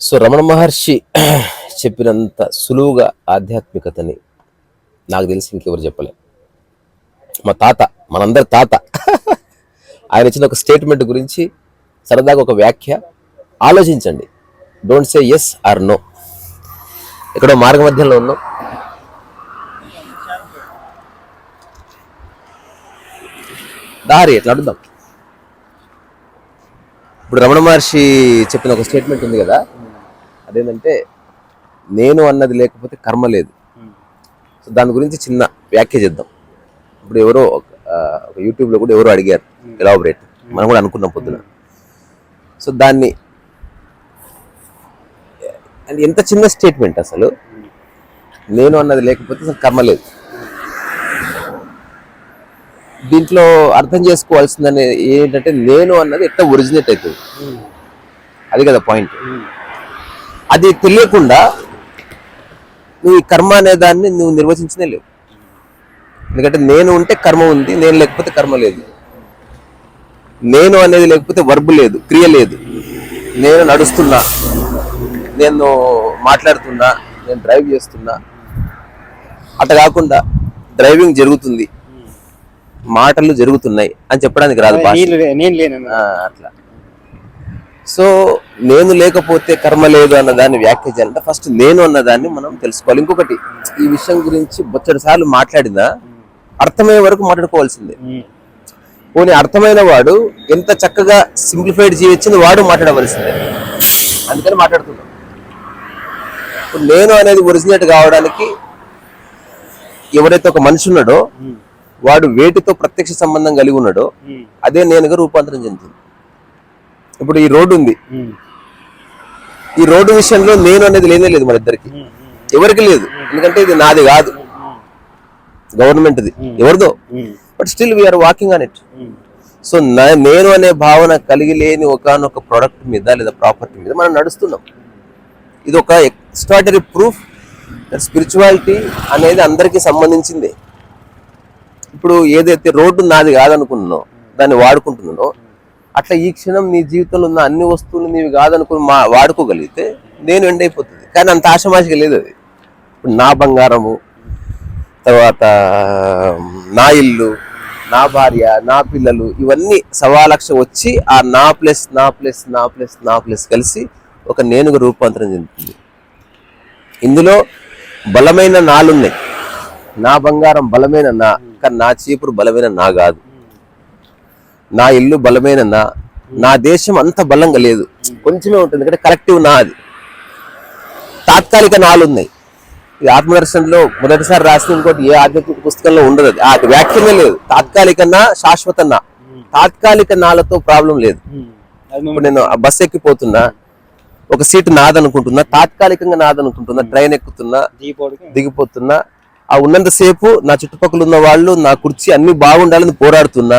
So Ramana Maharshi చెప్పినంత సులువుగా ఆధ్యాత్మికతని నాకు తెలిసి ఇంకెవరు చెప్పలే. మా తాత మనందరి తాత. ఆయన ఇచ్చిన ఒక స్టేట్మెంట్ గురించి సరదాగా ఒక వ్యాఖ్య. ఆలోచించండి. Don't say yes or no ఇక్కడ మార్గ మధ్యంలో ఉన్నాం. దారి ఎట్లా అడుగుదాం? ఇప్పుడు రమణ మహర్షి చెప్పిన ఒక స్టేట్మెంట్ ఉంది కదా. అదేంటంటే నేను అన్నది లేకపోతే కర్మ లేదు. సో దాని గురించి చిన్న వ్యాఖ్య చేద్దాం. ఇప్పుడు ఎవరో ఒక- యూట్యూబ్లో కూడా ఎవరో అడిగారు ఎలాబరేట్ మనం కూడా అనుకున్నాం పొద్దున. సో దాన్ని అండ్ ఎంత చిన్న స్టేట్మెంట్ అసలు? నేను అన్నది లేకపోతే అసలు కర్మ లేదు. దీంట్లో అర్థం చేసుకోవాల్సిందని ఏంటంటే నేను అన్నది ఎట్లా ఒరిజినేట్ అవుతుంది? అది కదా పాయింట్ అది తెలియకుండా నువ్వు ఈ కర్మ అనే దాన్ని నువ్వు నిర్వచించనే లేవు. ఎందుకంటే నేను ఉంటే కర్మ ఉంది నేను లేకపోతే కర్మ లేదు. నేను అనేది లేకపోతే వర్బ్ లేదు క్రియ లేదు. నేను నడుస్తున్నా నేను మాట్లాడుతున్నా నేను డ్రైవ్ చేస్తున్నా. అట్లా కాకుండా డ్రైవింగ్ జరుగుతుంది మాటలు జరుగుతున్నాయి అని చెప్పడానికి రాదు అట్లా. సో నేను లేకపోతే కర్మ లేదు అన్న దాన్ని వ్యాఖ్య చేయాలంటే ఫస్ట్ నేను అన్న దాన్ని మనం తెలుసుకోవాలి. ఇంకొకటి ఈ విషయం గురించి బొచ్చడి సార్లు మాట్లాడినా అర్థమయ్యే వరకు మాట్లాడుకోవాల్సిందే. పోనీ అర్థమైన వాడు ఎంత చక్కగా సింప్లిఫైడ్ చేయొచ్చింది వాడు మాట్లాడవలసిందే. అందుకని మాట్లాడుతున్నాం. ఇప్పుడు నేను అనేది ఒరిజినేట్ కావడానికి ఎవరైతే ఒక మనిషి ఉన్నాడో వాడు వేటితో ప్రత్యక్ష సంబంధం కలిగి ఉన్నాడో అదే నేనుగా రూపాంతరం చెందుతుంది. ఇప్పుడు ఈ రోడ్డు ఉంది. ఈ రోడ్డు విషయంలో నేను అనేది లేనే లేదు మన ఇద్దరికి. ఎవరికి లేదు. ఎందుకంటే ఇది నాది కాదు. గవర్నమెంట్ది. ఎవరిదో. But still we are walking on it so నేను అనే భావన కలిగి లేని ఒకనొక ప్రోడక్ట్ మీద లేదా ప్రాపర్టీ మీద మనం నడుస్తున్నాం. ఇది ఒక ఎక్స్ట్రాడరీ ప్రూఫ్ స్పిరిచువాలిటీ అనేది అందరికీ సంబంధించిందే. ఇప్పుడు ఏదైతే రోడ్డు నాది కాదనుకున్నానో దాన్ని వాడుకుంటున్నానో అట్లా ఈ క్షణం నీ జీవితంలో ఉన్న అన్ని వస్తువులు నీవి కాదనుకుని మా వాడుకోగలిగితే నేను ఎండ్ అయిపోతుంది కానీ అంత ఆశమాషిగా లేదు అది. ఇప్పుడు నా బంగారము తర్వాత నా ఇల్లు నా భార్య నా పిల్లలు ఇవన్నీ సవా లక్ష వచ్చి ఆ నా ప్లస్ నా ప్లస్ నా ప్లస్ నా ప్లస్ కలిసి ఒక నేనుగా రూపాంతరం చెందుతుంది. ఇందులో బలమైన నాలున్నాయి. నా బంగారం బలమైన నా కానీ నా చీపురు బలమైన నా కాదు. నా ఇల్లు బలమైన నా నా దేశం అంత బలంగా లేదు. కొంచెమే ఉంటుంది ఎందుకంటే కలెక్టివ్ నా అది తాత్కాలిక నాలు ఉన్నాయి. ఇది ఆత్మదర్శనంలో మొదటిసారి రాసిన ఇంకోటి ఏ ఆధ్యాత్మిక పుస్తకంలో ఉండదు అది. ఆ వ్యాఖ్యమే లేదు. తాత్కాలిక నా శాశ్వత నా తాత్కాలిక నాలతో ప్రాబ్లం లేదు. ఇప్పుడు నేను ఆ బస్ ఎక్కిపోతున్నా ఒక సీట్ నాదనుకుంటున్నా తాత్కాలికంగా నాదనుకుంటున్నా ట్రైన్ ఎక్కుతున్నా దిగిపోతున్నా ఆ ఉన్నంతసేపు నా చుట్టుపక్కల ఉన్న వాళ్ళు నా కుర్చీ అన్ని బాగుండాలని పోరాడుతున్నా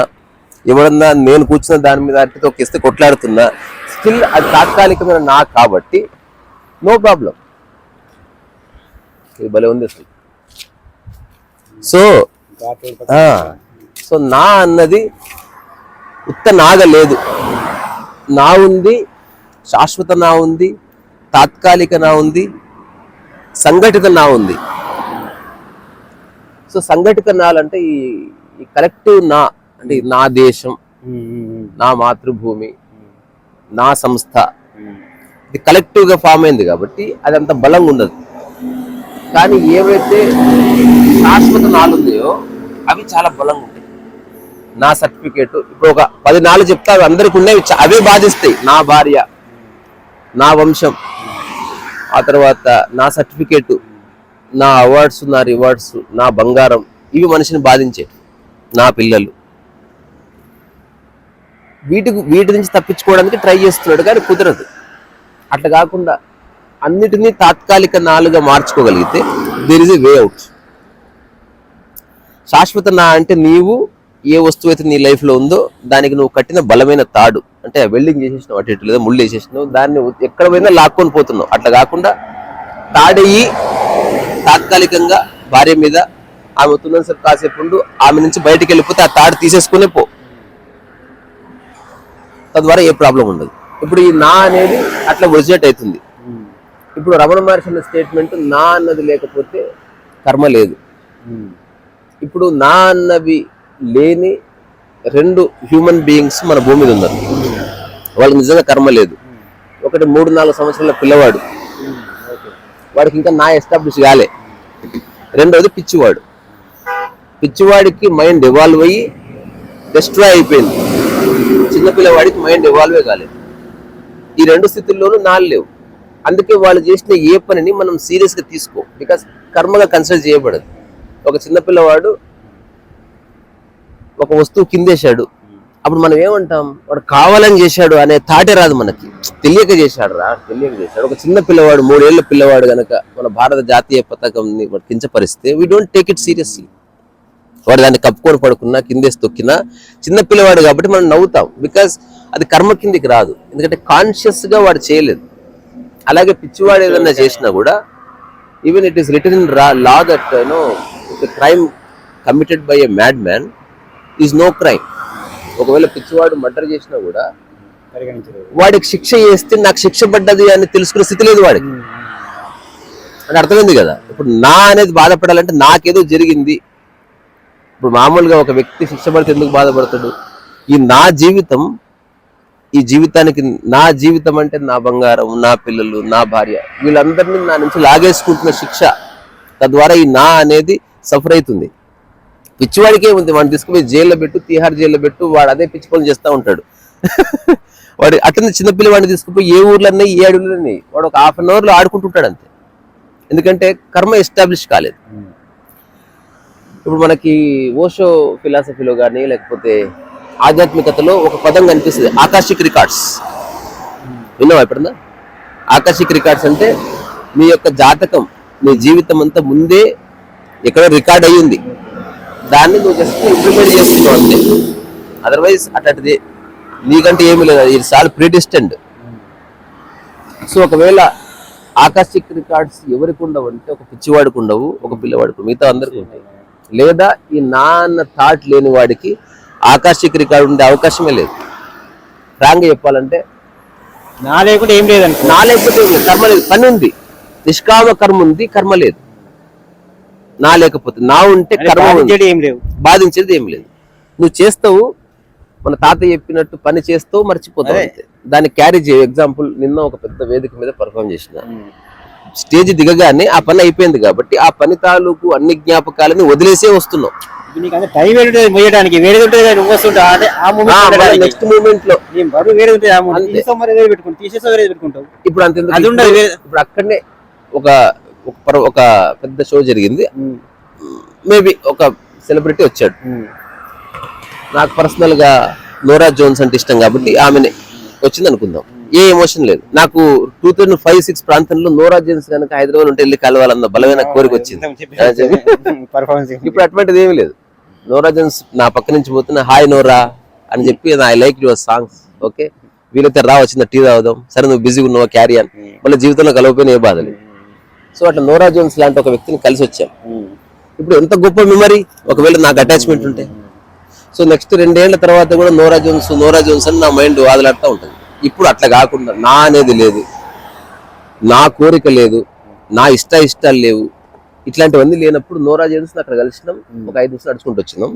ఎవరన్నా నేను కూర్చున్న దాని మీద అట్టితో ఇస్తే కొట్లాడుతున్నా. స్టిల్ అది తాత్కాలికమైన నా కాబట్టి నో ప్రాబ్లం ఇది భలే ఉంది అసలు. సో సో నా అన్నది ఉత్త నాగ లేదు. నా ఉంది శాశ్వత నా ఉంది తాత్కాలిక నా ఉంది సంఘటిత నా ఉంది. సో సంఘటిత నాలంటే ఈ ఈ కలెక్టివ్ నా అంటే నా దేశం నా మాతృభూమి నా సంస్థ. ఇది కలెక్టివ్గా ఫామ్ అయింది కాబట్టి అది అంత బలంగా ఉండదు. కానీ ఏవైతే శాశ్వత నాలు ఉన్నాయో అవి చాలా బలంగా ఉంటాయి. నా సర్టిఫికేట్ ఇప్పుడు ఒక పది నాలుగు చెప్తా అవి అందరికి ఉన్నాయి అవే బాధిస్తాయి. నా భార్య నా వంశం ఆ తర్వాత నా సర్టిఫికేట్ నా అవార్డ్స్ నా రివార్డ్స్ నా బంగారం ఇవి మనిషిని బాధించే నా పిల్లలు. వీటి వీటి నుంచి తప్పించుకోవడానికి ట్రై చేస్తున్నాడు కానీ కుదరదు. అట్లా కాకుండా అన్నిటినీ తాత్కాలిక నాలుగా మార్చుకోగలిగితే there is a way out శాశ్వత నా అంటే నీవు ఏ వస్తువు అయితే నీ లైఫ్లో ఉందో దానికి నువ్వు కట్టిన బలమైన తాడు. అంటే వెల్డింగ్ చేసేసినావు అటు ఇటు లేదా ముళ్ళు వేసేసినావు దాన్ని ఎక్కడ పోయినా లాక్కొని పోతున్నావు. అట్లా కాకుండా తాడయ్యి తాత్కాలికంగా భార్య మీద ఆమె తున్నం సేపు కాసేపు ఉండు ఆమె నుంచి బయటికి వెళ్ళిపోతే ఆ తాడు తీసేసుకునే పో. తద్వారా ఏ ప్రాబ్లం ఉండదు. ఇప్పుడు ఈ నా అనేది అట్లా ఒరిజినేట్ అవుతుంది. ఇప్పుడు రమణ మహర్షి అన్న స్టేట్మెంట్ నా అన్నది లేకపోతే కర్మ లేదు. ఇప్పుడు నా అన్నవి లేని రెండు హ్యూమన్ బీయింగ్స్ మన భూమి మీద ఉన్నారు. వాళ్ళకి నిజంగా కర్మ లేదు. ఒకటి మూడు నాలుగు సంవత్సరాల పిల్లవాడు. వాడికి ఇంకా నా ఎస్టాబ్లిష్ కాలే. రెండోది పిచ్చివాడు. పిచ్చివాడికి మైండ్ ఇవాల్వ్ అయ్యి డిస్ట్రాయ్ అయిపోయింది. చిన్నపిల్లవాడికి మైండ్ ఇవాల్వే కాలేదు. ఈ రెండు స్థితుల్లోనూ నాలు లేవు. అందుకే వాళ్ళు చేసిన ఏ పనిని మనం సీరియస్గా తీసుకో. బికాస్ కర్మగా కన్సిడర్ చేయబడదు. ఒక చిన్నపిల్లవాడు ఒక వస్తువు కిందేశాడు. అప్పుడు మనం ఏమంటాం? వాడు కావాలని చేశాడు అనే తాటే రాదు మనకి. తెలియక చేశాడు రా తెలియక చేశాడు. ఒక చిన్న పిల్లవాడు మూడేళ్ళ పిల్లవాడు గనక మన భారత జాతీయ పతాకంని కించపరిస్తే we don't take it seriously వాడు దాన్ని కప్పుకొని పడుకున్నా కిందేసి తొక్కినా చిన్న పిల్లవాడు కాబట్టి మనం నవ్వుతాం. బికాస్ అది కర్మ కిందికి రాదు. ఎందుకంటే కాన్షియస్గా వాడు చేయలేదు. అలాగే పిచ్చివాడు ఏదన్నా చేసినా కూడా even it is written in law that no crime committed by a mad man is no crime ఒకవేళ పిచ్చివాడు మర్డర్ చేసినా కూడా వాడికి శిక్ష చేస్తే నాకు శిక్ష పడ్డది అని తెలుసుకునే స్థితి లేదు వాడికి. ఉమ్. అంటే అర్థమైంది కదా? ఇప్పుడు నా అనేది బాధపడాలంటే నాకేదో జరిగింది. ఇప్పుడు మామూలుగా ఒక వ్యక్తి శిక్ష పడితే ఎందుకు బాధపడతాడు? ఈ నా జీవితం ఈ జీవితానికి నా జీవితం అంటే నా బంగారం నా పిల్లలు నా భార్య వీళ్ళందరినీ నా నుంచి లాగేసుకుంటున్న శిక్ష తద్వారా ఈ నా అనేది సఫర్ అవుతుంది. పిచ్చివాడికే ఉంది వాడిని తీసుకుపోయి జైల్లో పెట్టు తీహార్ జైల్లో పెట్టు వాడు అదే పిచ్చి పనులు చేస్తూ ఉంటాడు. వాడు అట్లనే చిన్నపిల్లవాడిని తీసుకుపోయి ఏ ఊర్లన్నా ఏ అడవులు ఉన్నాయి వాడు ఒక హాఫ్ అన్ అవర్లో ఆడుకుంటుంటాడు అంతే. ఎందుకంటే కర్మ ఎస్టాబ్లిష్ కాలేదు. Hmm. ఇప్పుడు మనకి ఓషో ఫిలాసఫీలో కానీ లేకపోతే ఆధ్యాత్మికతలో ఒక పదం కనిపిస్తుంది ఆకాశిక్ రికార్డ్స్. విన్నావా ఎప్పుడన్నా? ఆకాశిక్ రికార్డ్స్ అంటే మీ యొక్క జాతకం నీ జీవితం అంతా ముందే ఎక్కడో రికార్డ్ అయ్యింది. దాన్ని నువ్వు జస్ట్ ఇంప్లిమెంట్ చేస్తున్నావు అంతే. అదర్వైజ్ అట్లాంటిది నీకంటే ఏమీ లేదు ఇది చాలా ప్రీడిస్టెండ్ సో ఒకవేళ ఆకాశిక్ రికార్డ్స్ ఎవరికి ఉండవు అంటే ఒక పిచ్చివాడికి ఉండవు ఒక పిల్లవాడికి. మిగతా అందరికి ఉంటాయి. లేదా ఈ నా అన్న థాట్ లేని వాడికి ఆకాశిక్ రికార్డ్ ఉండే అవకాశమే లేదు. ఫ్రాంక్ చెప్పాలంటే నా లేకుంటే ఏం లేదనుకో. నా లేకపోతే ఏం లేదు. కర్మ లేదు. పని ఉంది. నిష్కామ కర్మ ఉంది కర్మ లేదు. నా లేకపోతే నా ఉంటే కర్మ ఉంది. ఏం లేవు. బాధించేది ఏం లేదు. నువ్వు చేస్తావు మన తాత చెప్పినట్టు పని చేస్తావు మర్చిపోతావు అదే. అంతే. దాన్ని క్యారీ చేయ. ఎగ్జాంపుల్ నిన్న ఒక పెద్ద వేదిక మీద పర్ఫామ్ చేసిన. స్టేజ్ దిగగానే ఆ పని అయిపోయింది కాబట్టి ఆ పని తాలూకు అన్ని జ్ఞాపకాలని వదిలేసే వస్తున్నావు ఇప్పుడు నీకు అంత టైం ఉంటుంది మోయడానికి వేరేది ఉంటుంది కదా నువ్వు వస్తుంటా అదే ఆ మూమెంట్ నెక్స్ట్ మూమెంట్లో నేను బరువు వేరేది ఉంటుంది ఆ మూమెంట్ అంతే. తీసావు మరి వేరే పెట్టుకుంటావు ఇప్పుడు అంత ఎందుకు? అది ఉండదు వేరే ఇప్పుడు అక్కడనే ఒక ఒక పెద్ద షో జరిగింది. మేబీ ఒక సెలబ్రిటీ వచ్చాడు. నాకు పర్సనల్గా నోరా జోన్స్ అంటే ఇష్టం కాబట్టి ఆమెనే. వచ్చింది అనుకుందాం ఏ ఎమోషన్ లేదు. నాకు టూ థౌజండ్ ఫైవ్ సిక్స్ ప్రాంతంలో నోరా జోన్స్ కనుక హైదరాబాద్ ఉంటే వెళ్ళి కలవాలన్న బలమైన కోరిక వచ్చింది. ఇప్పుడు అటువంటిది ఏమీ లేదు. నోరా జోన్స్ నా పక్క నుంచి పోతున్న హాయ్ నోరా అని చెప్పి I like your songs okay వీలైతే రా వచ్చిందా టీ తాగుదాం. సరే నువ్వు బిజీగా ఉన్నావా క్యారీ అని మళ్ళీ జీవితంలో కలవపోయిన ఏ బాధ లేదు. సో అట్లా నోరా జోన్స్ లాంటి ఒక వ్యక్తిని కలిసి వచ్చాం. ఇప్పుడు ఎంత గొప్ప మెమరీ ఒకవేళ నాకు అటాచ్మెంట్ ఉంటే. సో నెక్స్ట్ రెండేళ్ళ తర్వాత కూడా నోరా జోన్స్ నోరా జోన్స్ అని నా మైండ్ వాదలాడుతూ ఉంటుంది. ఇప్పుడు అట్లా కాకుండా నా అనేది లేదు. నా కోరిక లేదు. నా ఇష్ట ఇష్టాలు లేవు. ఇట్లాంటివన్నీ లేనప్పుడు నోరా జోన్స్ అక్కడ కలిసినాం. ఒక ఐదు నిమిషాలు నడుచుకుంటూ వచ్చినాం.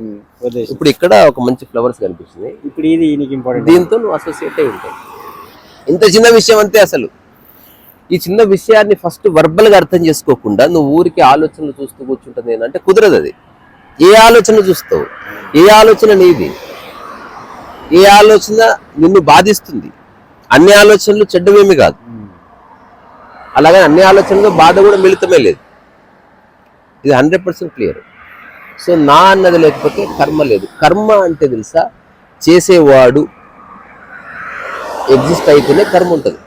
ఇప్పుడు ఇక్కడ ఒక మంచి ఫ్లవర్స్ కనిపిస్తున్నాయి ఇప్పుడు ఇది ఇంపార్టెంట్ దీంతో నువ్వు అసోసియేట్ అయి ఉంటావు. ఇంత చిన్న విషయం అంతే అసలు. ఈ చిన్న విషయాన్ని ఫస్ట్ వర్బల్గా అర్థం చేసుకోకుండా నువ్వు ఊరికి ఆలోచనలు చూస్తూ కూర్చుంటుంది ఏంటంటే కుదరదు అది. ఏ ఆలోచన చూస్తావు? ఏ ఆలోచన నీది? ఏ ఆలోచన నిన్ను బాధిస్తుంది? అన్ని ఆలోచనలు చెడ్డమేమి కాదు. అలాగే అన్ని ఆలోచనలు బాధ కూడా మిళితమే లేదు. ఇది హండ్రెడ్ పర్సెంట్ క్లియర్. సో నా అన్నది లేకపోతే కర్మ లేదు. కర్మ అంటే తెలుసా? చేసేవాడు ఎగ్జిస్ట్ అయితేనే కర్మ ఉంటుంది.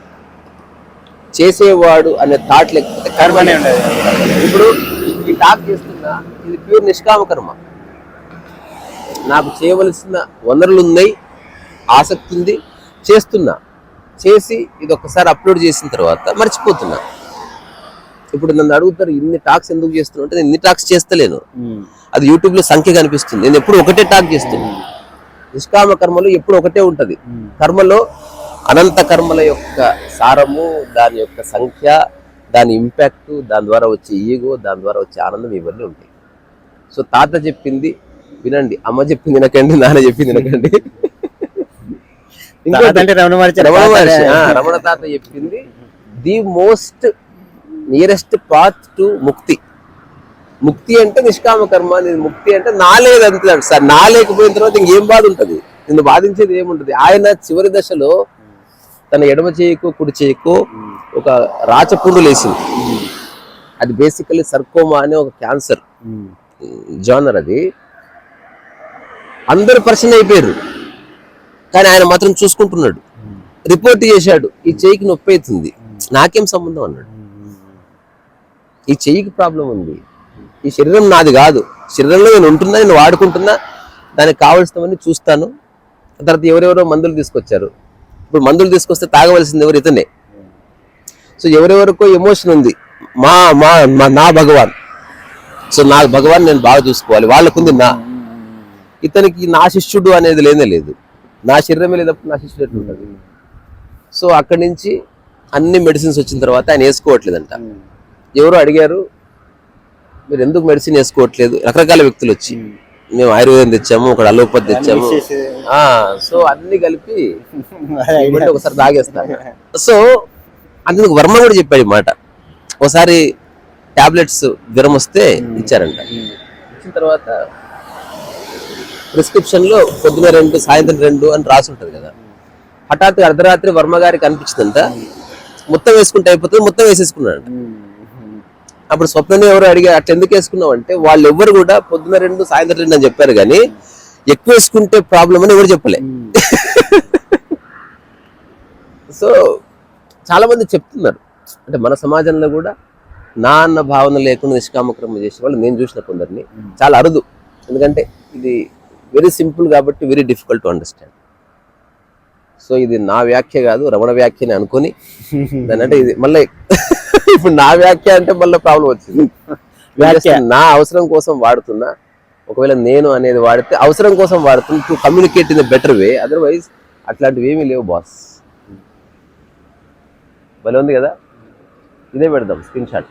చేసేవాడు అనే థాట్ లేకపోతే కర్మనే ఉండదు. ఇప్పుడు ఈ టాక్ చేస్తున్నా ఇది ప్యూర్ నిష్కామ కర్మ. నాకు చేయవలసిన వనరులు ఉన్నాయి ఆసక్తి ఉంది చేస్తున్నా. చేసి ఇది ఒక్కసారి అప్లోడ్ చేసిన తర్వాత మర్చిపోతున్నా. ఇప్పుడు నన్ను అడుగుతారు ఇన్ని టాక్స్ ఎందుకు చేస్తున్నావు? అంటే నేను ఇన్ని టాక్స్ చేస్తలేను. అది యూట్యూబ్లో సంఖ్య కనిపిస్తుంది. నేను ఎప్పుడు ఒకటే టాక్ చేస్తున్నా. నిష్కామ కర్మలో ఎప్పుడు ఒకటే ఉంటది. కర్మలో అనంత కర్మల యొక్క సారము దాని యొక్క సంఖ్య దాని ఇంపాక్ట్ దాని ద్వారా వచ్చే ఈగో దాని ద్వారా వచ్చే ఆనందం ఇవన్నీ ఉంటాయి. సో తాత చెప్పింది వినండి అమ్మ చెప్పింది వినకండి నాన్న చెప్పింది వినకండి. ఇంకోటి, రమణ మహర్షి రమణ తాత చెప్పింది the most nearest path to ముక్తి. ముక్తి అంటే నిష్కామ కర్మ అనేది ముక్తి అంటే నాలేదు అంతే సార్ నా లేకపోయిన తర్వాత ఇంకేం బాధ ఉంటుంది? నిన్ను బాధించేది ఏముంటది? ఆయన చివరి దశలో తన ఎడమ చేయకు కుడి చేయకు ఒక రాచపుండు లేసింది అది బేసికలీ సర్కోమా అనే ఒక క్యాన్సర్. జానర్ అది. అందరు పర్సన్ అయిపోయారు. కానీ ఆయన మాత్రం చూసుకుంటున్నాడు. రిపోర్ట్ చేశాడు. ఈ చెయ్యికి నొప్పి అవుతుంది. నాకేం సంబంధం అన్నాడు. ఈ చెయ్యికి ప్రాబ్లం ఉంది. ఈ శరీరం నాది కాదు. శరీరంలో నేను ఉంటున్నా నేను వాడుకుంటున్నా దానికి కావలసినవన్నీ చూస్తాను. తర్వాత ఎవరెవరో మందులు తీసుకొచ్చారు. ఇప్పుడు మందులు తీసుకొస్తే తాగవలసింది ఎవరు? ఇతనే. సో ఎవరెవరికో ఎమోషన్ ఉంది. మా మా మా- నా భగవాన్. సో నా భగవాన్ నేను బాగా చూసుకోవాలి. వాళ్ళకుంది నా. ఇతనికి నా శిష్యుడు అనేది లేనే లేదు. నా శరీరమే లేనప్పుడు నా శిష్యుడు ఎట్లుంటుంది సో అక్కడి నుంచి అన్ని మెడిసిన్స్ వచ్చిన తర్వాత ఆయన వేసుకోవట్లేదంట. ఎవరో అడిగారు మీరు ఎందుకు మెడిసిన్ వేసుకోవట్లేదు? రకరకాల వ్యక్తులు వచ్చి మేము. ఆయుర్వేదం తెచ్చాము ఒకటి అలోపతి తెచ్చాము. ఆ సో అన్ని కలిపి ఒకసారి తాగేస్తాను సో అందుకు వర్మ కూడా చెప్పాడు ఈ మాట. ఒకసారి టాబ్లెట్స్ జ్వరం వస్తే ఇచ్చారంట. ఇచ్చిన తర్వాత ప్రిస్క్రిప్షన్లో పొద్దున రెండు సాయంత్రం రెండు అని రాసి ఉంటుంది కదా. హఠాత్తుగా అర్ధరాత్రి వర్మ గారికి అనిపించిందంట. మొత్తం వేసుకుంటే అయిపోతుంది మొత్తం వేసేసుకున్నాడు అప్పుడు స్వప్నని ఎవరు అడిగారు అట్లా ఎందుకు వేసుకున్నావు అంటే వాళ్ళు ఎవరు కూడా పొద్దున రెండు సాయంత్రం రెండు అని చెప్పారు కానీ ఎక్కువ వేసుకుంటే ప్రాబ్లం అని ఎవరు చెప్పలే. సో చాలా మంది చెప్తున్నారు. అంటే మన సమాజంలో కూడా నా అన్న భావన లేకుండా నిష్కామక్రమం చేసే వాళ్ళు నేను చూసిన కొందరిని చాలా అరుదు. ఎందుకంటే ఇది వెరీ సింపుల్ కాబట్టి very difficult to understand. So ఇది నా వ్యాఖ్య కాదు రమణ వ్యాఖ్యని అనుకొని దాని అంటే ఇది మళ్ళీ ఇప్పుడు నా వ్యాఖ్య అంటే మళ్ళీ ప్రాబ్లం వచ్చింది. నా అవసరం కోసం వాడుతున్నా ఒకవేళ నేను అనేది వాడితే అవసరం కోసం వాడుతున్నా to communicate in better way otherwise అట్లాంటివి ఏమీ లేవు బాస్ భలే ఉంది కదా? ఇదే పెడదాం స్క్రీన్ షాట్